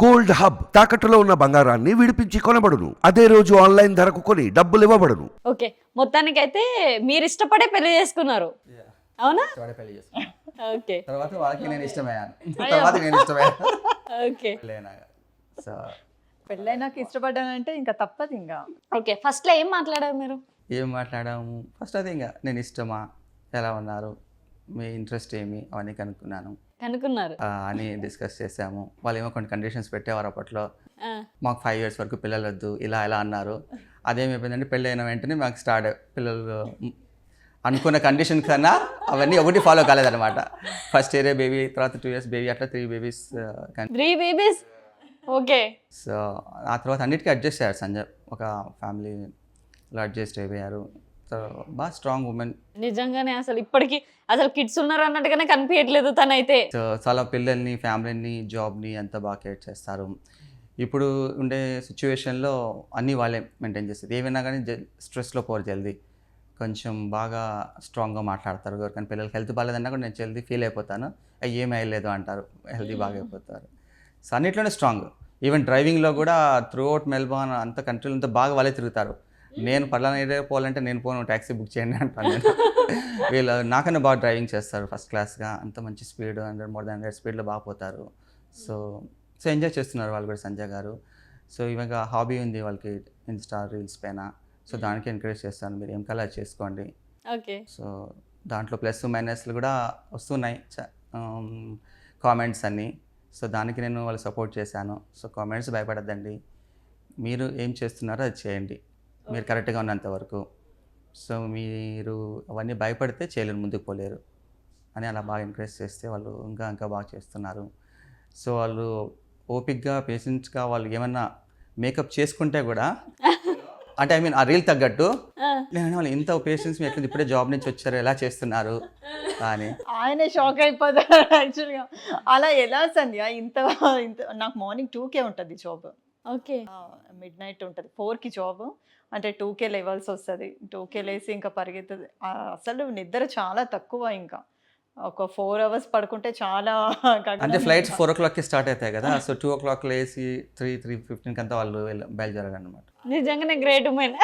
Gold hub తాకట్టులో ఉన్న బంగారాన్ని విడిపించి కొనబడును. అదే రోజు ఆన్లైన్ ధరకు కొని డబ్బులు ఇవ్వబడును. ఓకే మొత్తానికైతే మీరు ఇష్టపడే పెళ్ళి చేసుకున్నారు. అవునా? ఇష్టపడే పెళ్ళి చేసుకున్నాను ఓకే. తర్వాత వాళ్ళకి నేను ఇష్టమయ్యాను. తర్వాత నేను ఇష్టమయ్యాను. ఓకే. పెళ్ళైనాక. సో పెళ్ళైనాక ఇష్టపడ్డానంటే ఇంకా తప్పదు ఇంకా. ఓకే ఫస్ట్లో ఏం మాట్లాడారు మీరు? ఏం మాట్లాడాము? ఫస్ట్ అది ఇంకా నేను ఇష్టమా? ఎలా ఉన్నారు? మీ ఇంట్రెస్ట్ ఏమి? అవన్నీ కనుక్కున్నాను. కనుక్కున్నారు. అని డిస్కస్ చేసాము. వాళ్ళు ఏమో కొన్ని కండిషన్స్ పెట్టేవారు అప్పట్లో. మాకు ఫైవ్ ఇయర్స్ వరకు పిల్లలు వద్దు ఇలా ఇలా అన్నారు. అదేమైపోయిందంటే పెళ్ళి అయిన వెంటనే మాకు స్టార్ట్ పిల్లలు అనుకున్న కండిషన్ కన్నా అవన్నీ ఒకటి ఫాలో కాలేదన్నమాట. ఫస్ట్ ఇయరే బేబీ తర్వాత టూ ఇయర్స్ బేబీ అట్లా three babies three babies okay so ఆ తర్వాత అన్నిటికీ అడ్జస్ట్ అయ్యారు సంజయ్. ఒక ఫ్యామిలీలో అడ్జస్ట్ అయిపోయారు. బాగా స్ట్రాంగ్ ఉమెన్. నిజంగానే అసలు ఇప్పటికి అసలు కిడ్స్ ఉన్నారు అన్నట్టుగానే కనిపించట్లేదు తనైతే. చాలా పిల్లల్ని ఫ్యామిలీని జాబ్ని అంతా బాగా కేర్ చేస్తారు. ఇప్పుడు ఉండే సిచ్యువేషన్లో అన్నీ వాళ్ళే మెయింటైన్ చేస్తారు ఏమైనా కానీ స్ట్రెస్లో పోరు జల్దీ. కొంచెం బాగా స్ట్రాంగ్గా మాట్లాడతారు. ఎవరికైనా పిల్లలకి హెల్త్ బాగాలేదన్నా కూడా నేను జల్దీ ఫీల్ అయిపోతాను. "అయ్య, ఏమీ అయ్యలేదు అంటారు. హెల్తీ బాగా అయిపోతారు సో అన్నిట్లోనే స్ట్రాంగ్. ఈవెన్ డ్రైవింగ్లో కూడా త్రూ అవుట్ మెల్బోర్న్ అంత కంట్రీలో అంతా బాగా వాళ్ళే తిరుగుతారు. నేను పలానా ఏరియా పోవాలంటే నేను పోను ట్యాక్సీ బుక్ చేయండి అంటాను నేను. వీళ్ళు నాకన్నా బాగా డ్రైవింగ్ చేస్తారు ఫస్ట్ క్లాస్గా. అంత మంచి speed hundred more than hundred స్పీడ్లో బాగా పోతారు. సో సో ఎంజాయ్ చేస్తున్నారు వాళ్ళు కూడా సంజయ్ గారు. సో ఇవాళ హాబీ ఉంది వాళ్ళకి ఇన్స్టా రీల్స్ పైన. సో దానికి ఎంకరేజ్ చేస్తాను మీరు ఏం కలర్ చేసుకోండి. ఓకే. సో దాంట్లో ప్లస్ మైనస్లు కూడా వస్తున్నాయి. కామెంట్స్ అన్నీ. సో దానికి నేను వాళ్ళు సపోర్ట్ చేశాను. సో కామెంట్స్ భయపడద్దండి. మీరు ఏం చేస్తున్నారో అది చేయండి. మీరు కరెక్ట్గా ఉన్నంత వరకు. సో మీరు అవన్నీ భయపడితే చేయలేరు ముందుకు పోలేరు. అని అలా బాగా ఎంకరేజ్ చేస్తే వాళ్ళు ఇంకా ఇంకా బాగా చేస్తున్నారు. సో వాళ్ళు ఓపిక్గా పేషెంట్స్గా వాళ్ళు ఏమన్నా మేకప్ చేసుకుంటే కూడా అంటే ఐ మీన్ ఆ రీల్ తగ్గట్టు నేను వాళ్ళు ఇంత పేషెన్స్ మీ ఎట్లా ఇప్పుడే జాబ్ నుంచి వచ్చారు ఎలా చేస్తున్నారు? అని. ఆయనే షాక్ అయిపోతారు యాక్చువల్గా అలా ఎలా సంధ్య? ఇంత ఇంత నాకు మార్నింగ్ టూకే ఉంటుంది జాబ్ ఓకే మిడ్ నైట్ ఉంటుంది ఫోర్కి జాబ్ అంటే టూకే లెవెల్స్ వస్తుంది. టూకే లేసి ఇంకా పరిగెత్తుంది. అసలు నిద్ర చాలా తక్కువ ఇంకా. ఒక ఫోర్ అవర్స్ పడుకుంటే చాలా అంటే ఫ్లైట్స్ ఫోర్ ఓ క్లాక్కి స్టార్ట్ అవుతాయి కదా. సో టూ ఓ క్లాక్ లేసి త్రీ త్రీ ఫిఫ్టీన్కి అంతా వాళ్ళు అనమాట నిజంగానే గ్రేట్ ఉమెన్.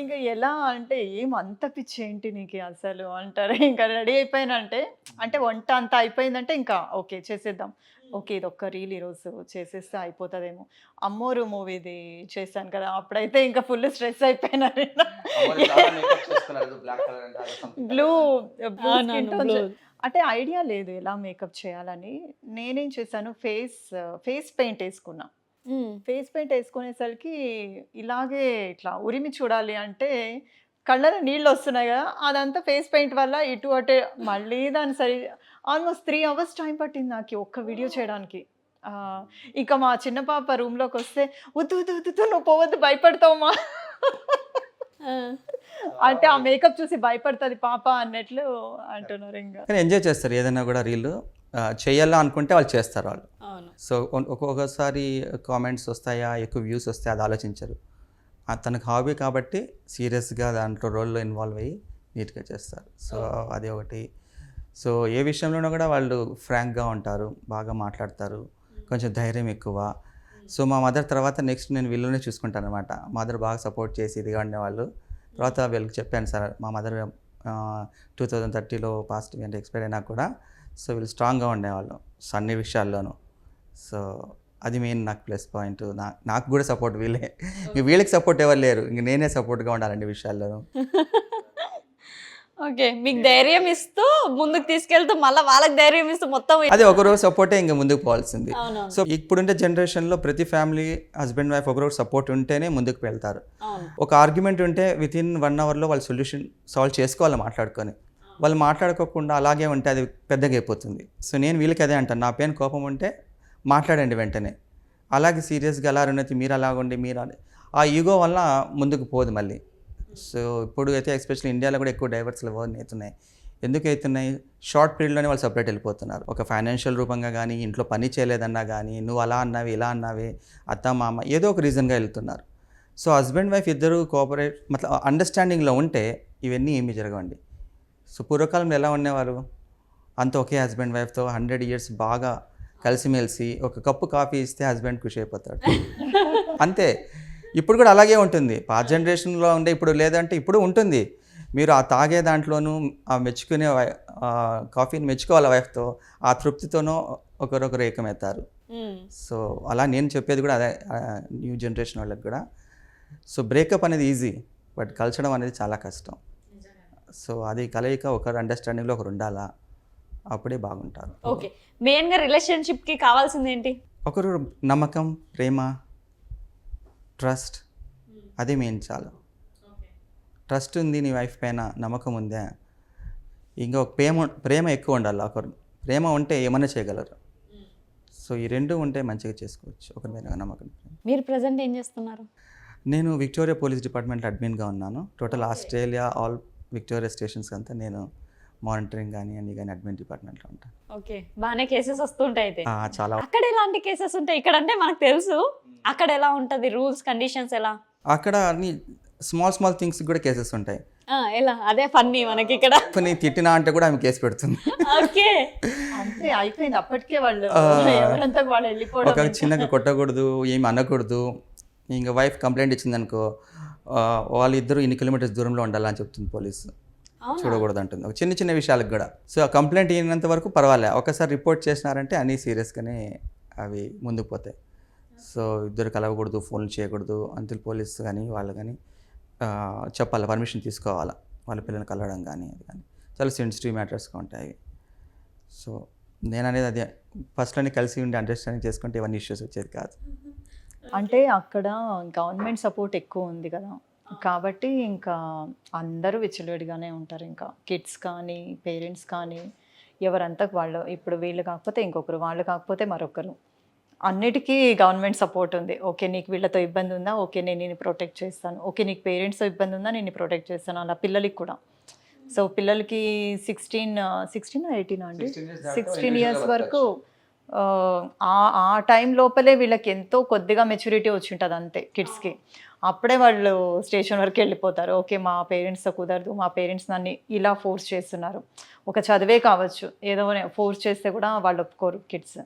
ఇంకా ఎలా అంటే ఏం అంత పిచ్చి ఏంటి నీకు అసలు? అంటారు. ఇంకా రెడీ అయిపోయినంటే అంటే వంట అంతా అయిపోయిందంటే ఇంకా ఓకే చేసేద్దాం. ఓకే ఇది ఒక్క రీల్ ఈరోజు చేసేస్తే అయిపోతుందేమో అమ్మోరు మూవీది చేశాను కదా అప్పుడైతే ఇంకా ఫుల్ స్ట్రెస్ అయిపోయినా బ్లూ అంటే ఐడియా లేదు ఎలా మేకప్ చేయాలని. నేనేం చేశాను ఫేస్ ఫేస్ పెయింట్ వేసుకున్నా. ఫేస్ పెయింట్ వేసుకునేసరికి ఇలాగే ఇట్లా ఉరిమి చూడాలి అంటే కళ్ళలో నీళ్ళు వస్తున్నాయి కదా అదంతా ఫేస్ పెయింట్ వల్ల ఇటు అటే మళ్ళీ దాన్ని సరి ఆల్మోస్ట్ త్రీ అవర్స్ టైం పట్టింది నాకు ఒక్క వీడియో చేయడానికి. ఆ, ఇక మా చిన్న పాప రూమ్లోకి వస్తే వద్దు వద్దు వద్దు నువ్వు పోవద్దు భయపడతావుమా అంటే ఆ మేకప్ చూసి భయపడుతుంది పాప అన్నట్లు అంటున్నారు ఇంకా. కానీ ఎంజాయ్ చేస్తారు ఏదైనా కూడా రీల్. చేయాలా అనుకుంటే వాళ్ళు చేస్తారు వాళ్ళు. అవును. సో ఒక్కొక్కసారి కామెంట్స్ వస్తాయా ఎక్కువ వ్యూస్ వస్తాయా అది ఆలోచించరు. తనకు హాబీ కాబట్టి సీరియస్గా దాంట్లో రోల్లో ఇన్వాల్వ్ అయ్యి నీట్గా చేస్తారు. సో అది ఒకటి. సో ఏ విషయంలోనూ కూడా వాళ్ళు ఫ్రాంక్గా ఉంటారు బాగా మాట్లాడతారు కొంచెం ధైర్యం ఎక్కువ. సో మా మదర్ తర్వాత నెక్స్ట్ నేను వీళ్ళనే చూసుకుంటాను అనమాట మదర్ బాగా సపోర్ట్ చేసి ఇదిగా ఉండేవాళ్ళు తర్వాత వీళ్ళకి చెప్పాను సార్ మా మదర్ టూ థౌజండ్ థర్టీలో పాస్ట్ అంటే ఎక్స్పైర్ అయినా కూడా సో వీళ్ళు స్ట్రాంగ్గా ఉండేవాళ్ళు సో అన్ని విషయాల్లోనూ. సో అది మెయిన్ నాకు ప్లస్ పాయింట్. నా నాకు కూడా సపోర్ట్ వీళ్ళే. వీళ్ళకి సపోర్ట్ ఎవరు లేరు ఇంక నేనే సపోర్ట్గా ఉండాలండి విషయాల్లోనూ. ఓకే మీకు ధైర్యం ఇస్తూ ముందుకు తీసుకెళ్తూ మళ్ళీ వాళ్ళకి ధైర్యం ఇస్తూ మొత్తం అదే ఒకరోజు సపోర్టే ఇంకా ముందుకు పోవాల్సింది. సో ఇప్పుడుండే జనరేషన్లో ప్రతి ఫ్యామిలీ హస్బెండ్ వైఫ్ ఒకరొకరు సపోర్ట్ ఉంటేనే ముందుకు వెళ్తారు. ఒక ఆర్గ్యుమెంట్ ఉంటే విత్ ఇన్ వన్ అవర్లో వాళ్ళు సొల్యూషన్ సాల్వ్ చేసుకోవాలి మాట్లాడుకొని? వాళ్ళు మాట్లాడుకోకుండా అలాగే ఉంటే అది పెద్దగా అయిపోతుంది. సో నేను వీళ్ళకి అదే అంటాను. నా పైన కోపం ఉంటే మాట్లాడండి వెంటనే. అలాగే సీరియస్గా అలా ఉన్నది మీరు అలాగుండి మీరు ఆ ఈగో వల్ల ముందుకు పోదు మళ్ళీ. సో ఇప్పుడు అయితే ఎస్పెషల్లీ ఇండియాలో కూడా ఎక్కువ డైవర్స్లు అవుతున్నాయి ఎందుకు అవుతున్నాయి షార్ట్ పీరియడ్లోనే వాళ్ళు సపరేట్ వెళ్ళిపోతున్నారు. ఒక ఫైనాన్షియల్ రూపంగా కానీ ఇంట్లో పని చేయలేదన్నా కానీ నువ్వు అలా అన్నావి ఇలా అన్నావి అత్త మామ ఏదో ఒక రీజన్గా వెళ్తున్నారు. సో హస్బెండ్ వైఫ్ ఇద్దరు కోఆపరేట్ మతలబ్ అండర్స్టాండింగ్లో ఉంటే ఇవన్నీ ఏమీ జరగవండి. సో పూర్వకాలంలో ఎలా ఉండేవారు? అంత ఒకే హస్బెండ్ వైఫ్తో హండ్రెడ్ ఇయర్స్ బాగా కలిసిమెలిసి ఒక కప్పు కాఫీ ఇస్తే హస్బెండ్ ఖుషి అయిపోతాడు. అంతే. ఇప్పుడు కూడా అలాగే ఉంటుంది. పాత జనరేషన్లో ఉండే ఇప్పుడు లేదంటే ఇప్పుడు ఉంటుంది. మీరు ఆ తాగే దాంట్లోనూ ఆ మెచ్చుకునే కాఫీని మెచ్చుకోవాలి వైఫ్తో ఆ తృప్తితోనూ ఒకరొకరు ఏకమవుతారు. సో అలా నేను చెప్పేది కూడా అదే న్యూ జనరేషన్ వాళ్ళకి కూడా. సో బ్రేకప్ అనేది ఈజీ బట్ కలచడం అనేది చాలా కష్టం. సో అది కలయిక ఒకరు అండర్స్టాండింగ్లో ఒకరు ఉండాలా అప్పుడే బాగుంటారు. ఓకే. మెయిన్గా రిలేషన్షిప్కి కావాల్సింది ఏంటి ఒకరు నమ్మకం ప్రేమ ట్రస్ట్. అది మెయిన్ చాలా. ట్రస్ట్ ఉంది నీ వైఫ్ పైన నమ్మకం ఉందా? ఇంకా ఒక ప్రేమ ప్రేమ ఎక్కువ ఉండాలి ఒకరు. ప్రేమ ఉంటే ఏమైనా చేయగలరు. సో ఈ రెండు ఉంటే మంచిగా చేసుకోవచ్చు. ఒకరి మీద నమ్మకం. మీరు ప్రజెంట్ ఏం చేస్తున్నారు? నేను విక్టోరియా పోలీస్ డిపార్ట్మెంట్లో అడ్మిన్గా ఉన్నాను. Total Australia all Victoria stations అంతా నేను మానిటరింగ్ కానీ అన్ని కానీ అడ్మిన్ డిపార్ట్మెంట్లో ఉంటాను ఓకే బాగానే కేసెస్ వస్తుంటాయి అయితే. ఆ, చాలా. అక్కడ ఎలాంటి కేసెస్ ఉంటాయి? ఇక్కడ అంటే మనకు తెలుసు. అక్కడ ఎలా ఉంటది? రూల్స్ కండిషన్స్ ఎలా? అక్కడ అన్ని స్మాల్ స్మాల్ థింగ్స్ కూడా కేసెస్ ఉంటాయి. ఆ, ఎలా? అదే ఫన్నీ మనకి ఇక్కడ. కొన్ని తిట్టినా అంటే కూడా ఆమె కేసు పెడుతుంది. ఓకే. అంతే అయిపోయింది. అప్పటికే వాళ్ళు ఆ. ఎవరంతా వాళ్ళు వెళ్ళిపోవడం ఒక చిన్నగా కొట్టకూడదు ఏమి అనకూడదు. ఇంకా వైఫ్ కంప్లైంట్ ఇచ్చిందనుకో వాళ్ళిద్దరూ ఇన్ని కిలోమీటర్స్ దూరంలో ఉండాలని చెప్తుంది పోలీసు? చూడకూడదు అంటుంది ఒక చిన్న చిన్న విషయాలకు కూడా. సో ఆ కంప్లైంట్ అయినంత వరకు పర్వాలే. ఒకసారి రిపోర్ట్ చేసినారంటే అన్నీ సీరియస్గానే అవి ముందుకు పోతాయి. సో ఇద్దరు కలవకూడదు ఫోన్లు చేయకూడదు అంతులు పోలీసు కానీ వాళ్ళు కానీ ఆ, చెప్పాలి పర్మిషన్ తీసుకోవాలా వాళ్ళ పిల్లల్ని కలవడం కానీ అది కానీ చాలా సెన్సిటివ్ మ్యాటర్స్గా ఉంటాయి. సో నేను అనేది అదే. ఫస్ట్లోనే కలిసి ఉండి అండర్స్టాండింగ్ చేసుకుంటే ఇవన్నీ ఇష్యూస్ వచ్చేది కాదు. అంటే అక్కడ గవర్నమెంట్ సపోర్ట్ ఎక్కువ ఉంది కదా. కాబట్టి ఇంకా అందరూ విచ్చలవిడిగానే ఉంటారు ఇంకా. కిడ్స్ కానీ పేరెంట్స్ కానీ ఎవరంతా వాళ్ళు ఇప్పుడు వీళ్ళు కాకపోతే ఇంకొకరు వాళ్ళు కాకపోతే మరొకరు. అన్నిటికీ గవర్నమెంట్ సపోర్ట్ ఉంది. ఓకే నీకు వీళ్ళతో ఇబ్బంది ఉందా? ఓకే నేను నేను ప్రొటెక్ట్ చేస్తాను. ఓకే నీకు పేరెంట్స్తో ఇబ్బంది ఉందా? నేను ప్రొటెక్ట్ చేస్తాను. అలా పిల్లలకి కూడా. సో పిల్లలకి సిక్స్టీన్ సిక్స్టీన్ ఎయిటీన్ అండి? 16 years దాకా సిక్స్టీన్ ఇయర్స్ వరకు ఆ టైం లోపలే వీళ్ళకి ఎంతో కొద్దిగా మెచ్యూరిటీ వచ్చి ఉంటుంది అంతే కిడ్స్కి అప్పుడే వాళ్ళు స్టేషన్ వరకు వెళ్ళిపోతారు. ఓకే మా పేరెంట్స్తో కుదరదు. మా పేరెంట్స్ నన్ను ఇలా ఫోర్స్ చేస్తున్నారు. ఒక చదివే కావచ్చు. ఏదో ఫోర్స్ చేస్తే కూడా వాళ్ళు ఒప్పుకోరు కిడ్స్.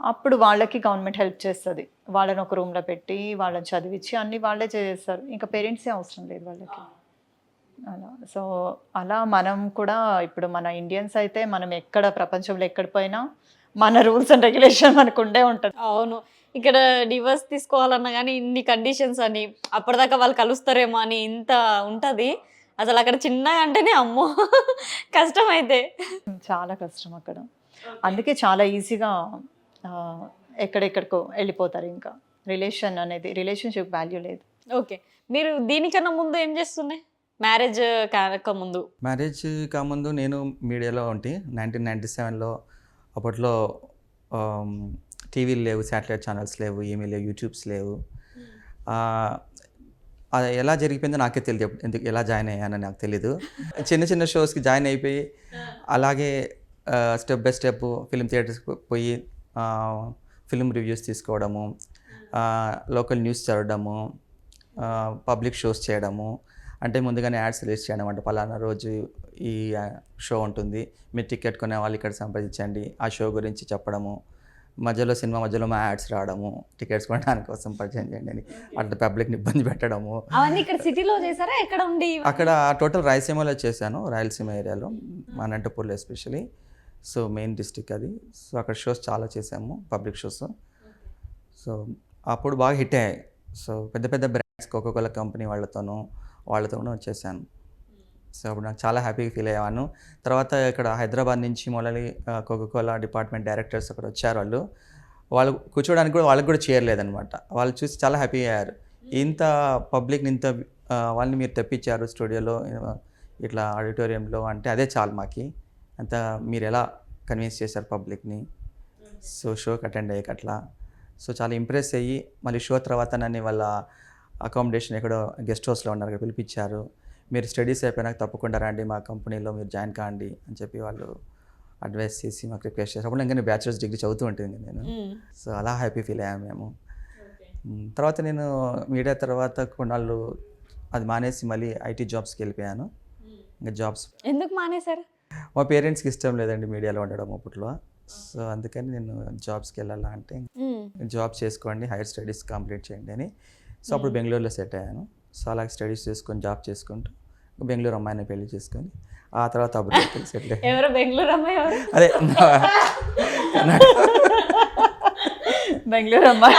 అప్పుడు వాళ్ళకి గవర్నమెంట్ హెల్ప్ చేస్తుంది. వాళ్ళని ఒక రూమ్లో పెట్టి వాళ్ళని చదివించి అన్ని వాళ్ళే చేస్తారు ఇంకా పేరెంట్సే అవసరం లేదు వాళ్ళకి. అలా. సో అలా మనం కూడా ఇప్పుడు మన ఇండియన్స్ అయితే మనం ఎక్కడ ప్రపంచంలో ఎక్కడ పోయినా మన రూల్స్ అండ్ రెగ్యులేషన్ మనకు ఉండే ఉంటుంది. అవును. ఇక్కడ డివోర్స్ తీసుకోవాలన్నా కానీ ఇన్ని కండిషన్స్ అని అప్పటిదాకా వాళ్ళు కలుస్తారేమో అని ఇంత ఉంటది. అసలు అక్కడ చిన్నగా అంటేనే అమ్మో కష్టం అయితే చాలా కష్టం అక్కడ. అందుకే చాలా ఈజీగా ఎక్కడెక్కడికో వెళ్ళిపోతారు ఇంకా. రిలేషన్ అనేది రిలేషన్షిప్ వాల్యూ లేదు. ఓకే. మీరు దీనికన్నా ముందు ఏం చేస్తుండే? మ్యారేజ్ కాక ముందు? మ్యారేజ్ కాముందు నేను మీడియాలో ఉంటే. నైన్టీన్ నైంటీ సెవెన్లో అప్పట్లో టీవీలు లేవు శాటిలైట్ ఛానల్స్ లేవు ఏమీ లేవు యూట్యూబ్స్ లేవు. ఆ, అది ఎలా జరిగిపోయిందో నాకే తెలియదు ఎందుకు ఎలా జాయిన్ అయ్యానో నాకు తెలీదు. చిన్న చిన్న షోస్కి జాయిన్ అయిపోయి అలాగే స్టెప్ బై స్టెప్ ఫిల్మ్ థియేటర్స్కి పోయి ఫిల్మ్ రివ్యూస్ తీసుకోవడము లోకల్ న్యూస్ చదవడము పబ్లిక్ షోస్ చేయడము అంటే ముందుగానే యాడ్స్ రిలీజ్ చేయడం అంటే పలానా రోజు ఈ షో ఉంటుంది మీరు టికెట్ కొనే వాళ్ళు ఇక్కడ సంప్రదించండి ఆ షో గురించి చెప్పడము మధ్యలో సినిమా మధ్యలో మా యాడ్స్ రావడము టికెట్స్ కొనడానికి కోసం పరిచయం చేయండి అని. అట్లా పబ్లిక్ని ఇబ్బంది పెట్టడము. అవన్నీ ఇక్కడ సిటీలో చేశారా? ఎక్కడ ఉండి అక్కడ టోటల్ రాయలసీమలో చేశాను రాయలసీమ ఏరియాలో అనంతపూర్లో ఎస్పెషలీ. సో మెయిన్ డిస్టిక్ అది. సో అక్కడ షోస్ చాలా చేసాము పబ్లిక్ షోస్. సో అప్పుడు బాగా హిట్ అయ్యాయి. సో పెద్ద పెద్ద బ్రాండ్స్ కోకోకోలా కంపెనీ వాళ్ళతోనూ వాళ్ళతోనూ చేశాను. సో అప్పుడు నాకు చాలా హ్యాపీగా ఫీల్ అయ్యాను తర్వాత ఇక్కడ హైదరాబాద్ నుంచి మొదలై కోకోకోలా డిపార్ట్మెంట్ డైరెక్టర్స్ అక్కడ వచ్చారు వాళ్ళు. వాళ్ళు కూర్చోడానికి కూడా వాళ్ళకి కూడా చేయలేదన్నమాట వాళ్ళు చూసి చాలా హ్యాపీ అయ్యారు. ఇంత పబ్లిక్ని ఇంత వాళ్ళని మీరు తెప్పించారు స్టూడియోలో ఇట్లా ఆడిటోరియంలో అంటే అదే చాలు మాకి. అంత మీరు ఎలా కన్విన్స్ చేశారు పబ్లిక్ని? సో షోకి అటెండ్ అయ్యాక అట్లా సో చాలా ఇంప్రెస్ అయ్యి మళ్ళీ షో తర్వాత నన్ను వాళ్ళ అకామిడేషన్ ఎక్కడో గెస్ట్ హౌస్లో ఉన్నారు పిలిపించారు. మీరు స్టడీస్ అయిపోయినాక తప్పకుండా రండి మా కంపెనీలో మీరు జాయిన్ కాండి అని చెప్పి వాళ్ళు అడ్వైస్ చేసి మాకు రిక్వెస్ట్ చేసి అప్పుడు ఇంకా బ్యాచులర్స్ డిగ్రీ చదువుతూ ఉంటుంది నేను. సో అలా హ్యాపీ ఫీల్ అయ్యాము మేము. తర్వాత నేను మీడియా తర్వాత కొన్నాళ్ళు అది మానేసి మళ్ళీ ఐటీ జాబ్స్కి వెళ్ళిపోయాను. ఇంకా జాబ్స్ ఎందుకు మానేశారు? మా పేరెంట్స్కి ఇష్టం లేదండి మీడియాలో ఉండడం అప్పట్లో. సో అందుకని నేను జాబ్స్కి వెళ్ళాలా అంటే జాబ్ చేసుకోండి హైయర్ స్టడీస్ కంప్లీట్ చేయండి అని. సో అప్పుడు బెంగళూరులో సెట్ అయ్యాను. సో స్టడీస్ చేసుకొని జాబ్ చేసుకుంటూ బెంగళూరు అమ్మాయిని పెళ్ళి చేసుకొని ఆ తర్వాత అప్పుడు సెటిల్ ఎవరు? బెంగళూరు అమ్మాయి ఎవరు? అదే బెంగళూరు అమ్మాయి.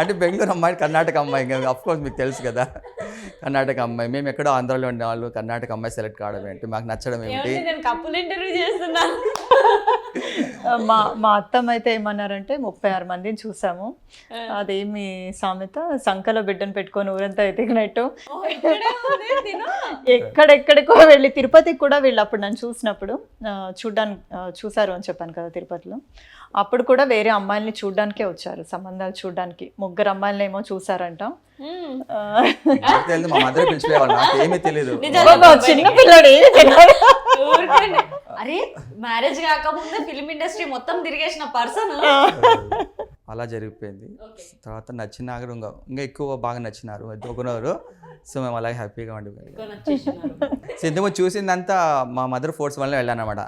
అంటే బెంగళూరు అమ్మాయి కర్ణాటక అమ్మాయి అఫ్ కోర్స్ మీకు తెలుసు కదా. కర్ణాటక అమ్మాయి. మేము ఎక్కడో ఆంధ్రాలో ఉండే వాళ్ళు కర్ణాటక అమ్మాయి సెలెక్ట్ కావడం ఏంటి? మాకు నచ్చడం ఏమిటి ఏమండి, నేను కప్పులు ఇంటర్వ్యూ చేస్తున్నాను. మా మా అత్తమ్మ అయితే ఏమన్నారంటే ముప్పై ఆరు మందిని చూసాము. అదేమి సామెత? సంకలో బిడ్డను పెట్టుకొని ఊరంతా ఎతికినట్టు తిను. ఎక్కడెక్కడికో వెళ్ళి తిరుపతికి కూడా వీళ్ళు అప్పుడు నన్ను చూసినప్పుడు చూడ్డానికి చూసారు అని చెప్పాను కదా తిరుపతిలో. అప్పుడు కూడా వేరే అమ్మాయిల్ని చూడ్డానికే వచ్చారు సంబంధాలు చూడ్డానికి. ముగ్గురు అమ్మాయిలని ఏమో చూసారంట చిన్న పిల్లడు. అరే మ్యారేజ్ కాకముందే ఫిలిం ఇండస్ట్రీ మొత్తం తిరిగేసిన పర్సన్ అలా జరిగిపోయింది. తర్వాత నచ్చినారు ఇంకా ఇంకా ఎక్కువ బాగా నచ్చినారు. ఒకరు సో మేము అలాగే హ్యాపీగా ఉండిపోయాం. సో ఇంతకు చూసిందంతా మా మదర్ ఫోర్స్ వల్ల వెళ్ళాను అనమాట